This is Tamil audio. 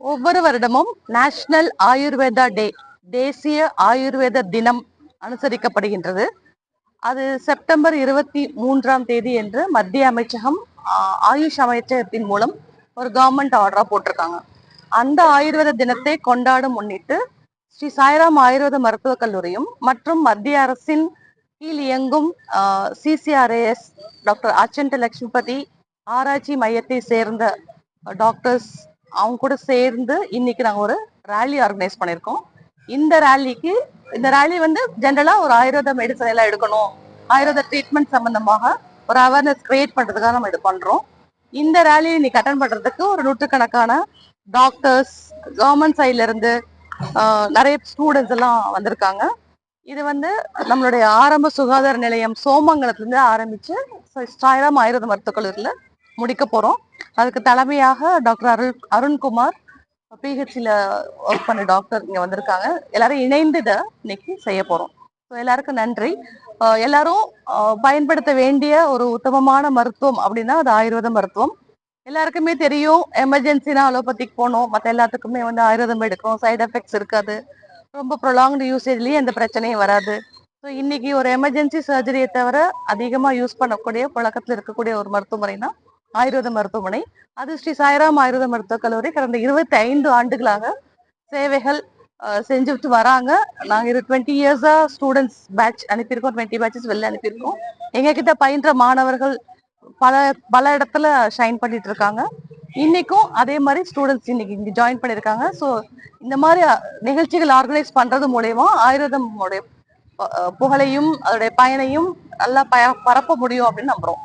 ஒவ்வொரு வருடமும் நேஷனல் ஆயுர்வேதா டே தேசிய ஆயுர்வேத தினம் அனுசரிக்கப்படுகின்றது. அது செப்டம்பர் இருபத்தி மூன்றாம் தேதி என்று மத்திய அமைச்சகம் ஆயுஷ் அமைச்சகத்தின் மூலம் ஒரு கவர்மெண்ட் ஆர்டரா போட்டிருக்காங்க. அந்த ஆயுர்வேத தினத்தை கொண்டாடும் முன்னிட்டு ஸ்ரீ சாய்ராம் ஆயுர்வேத மருத்துவக் கல்லூரியும் மற்றும் மத்திய அரசின் கீழ் இயங்கும் சிசிஆர்ஏஎஸ் டாக்டர் அச்சண்ட லட்சுமிபதி ஆராய்ச்சி மையத்தை சேர்ந்த டாக்டர்ஸ் அவங்க கூட சேர்ந்து இன்னைக்கு நாங்கள் ஒரு ரேலி ஆர்கனைஸ் பண்ணியிருக்கோம் இந்த ரேலிக்கு இந்த ரேலி வந்து ஜென்ரலாக ஒரு ஆயுர்வேத மெடிசன் எல்லாம் எடுக்கணும். ஆயுர்வேத ட்ரீட்மெண்ட் சம்பந்தமாக ஒரு அவேர்னஸ் கிரியேட் பண்ணுறதுக்காக நம்ம இது பண்ணுறோம் இந்த ரேலி இன்னைக்கு அட்டன் பண்ணுறதுக்கு ஒரு நூற்றுக்கணக்கான டாக்டர்ஸ் கவர்மெண்ட் சைட்லேருந்து நிறைய ஸ்டூடெண்ட்ஸ் எல்லாம் வந்திருக்காங்க. இது வந்து நம்மளுடைய ஆரம்ப சுகாதார நிலையம் சோமங்கலத்துலேருந்து ஆரம்பித்து ஸ்டாயிரம் ஆயுர்வேத மருத்துவக் கல்லூரியில் முடிக்க போறோம். அதுக்கு தலைமையாக டாக்டர் அருள் அருண்குமார் பிஹெச்சியில் ஒர்க் பண்ண டாக்டர் இங்க வந்திருக்காங்க. எல்லாரும் இணைந்து இதை இன்னைக்கு செய்ய போறோம். ஸோ எல்லாருக்கும் நன்றி. எல்லாரும் பயன்படுத்த வேண்டிய ஒரு உத்தமமான மருத்துவம் அப்படின்னா அது ஆயுர்வேத மருத்துவம். எல்லாருக்குமே தெரியும் எமர்ஜென்சினா அலோபதிக் போகணும் மற்ற எல்லாத்துக்குமே வந்து ஆயுர்வேதம் எடுக்கும் சைடு எஃபெக்ட்ஸ் இருக்காது. ரொம்ப ப்ரொலாங்டு யூசேஜ்லயே எந்த பிரச்சனையும் வராது. ஸோ இன்னைக்கு ஒரு எமர்ஜென்சி சர்ஜரியை தவிர அதிகமாக யூஸ் பண்ணக்கூடிய புழக்கத்தில் இருக்கக்கூடிய ஒரு மருத்துவமுறைனா ஆயுர்வேத மருத்துவமனை. அது ஸ்ரீ சாய்ராம் ஆயுர்வேத மருத்துவக் கல்லூரி கடந்த இருபத்தி ஐந்து ஆண்டுகளாக சேவைகள் செஞ்சுட்டு வராங்க. நாங்கள் இது டுவெண்ட்டி இயர்ஸாக ஸ்டூடெண்ட்ஸ் பேட்ச் அனுப்பியிருக்கோம். டுவெண்ட்டி பேட்சஸ் வெளில அனுப்பியிருக்கோம். எங்ககிட்ட பயின்ற மாணவர்கள் பல பல இடத்துல ஷைன் பண்ணிட்டு இருக்காங்க இன்னைக்கும் அதே மாதிரி ஸ்டூடெண்ட்ஸ் இன்னைக்கு இங்கே ஜாயின் பண்ணியிருக்காங்க. ஸோ இந்த மாதிரி நிகழ்ச்சிகள் ஆர்கனைஸ் பண்ணுறது மூலயமா ஆயுர்வேதம் புகழையும் அதோடைய பயனையும் நல்லா பரப்ப முடியும் அப்படின்னு நம்புகிறோம்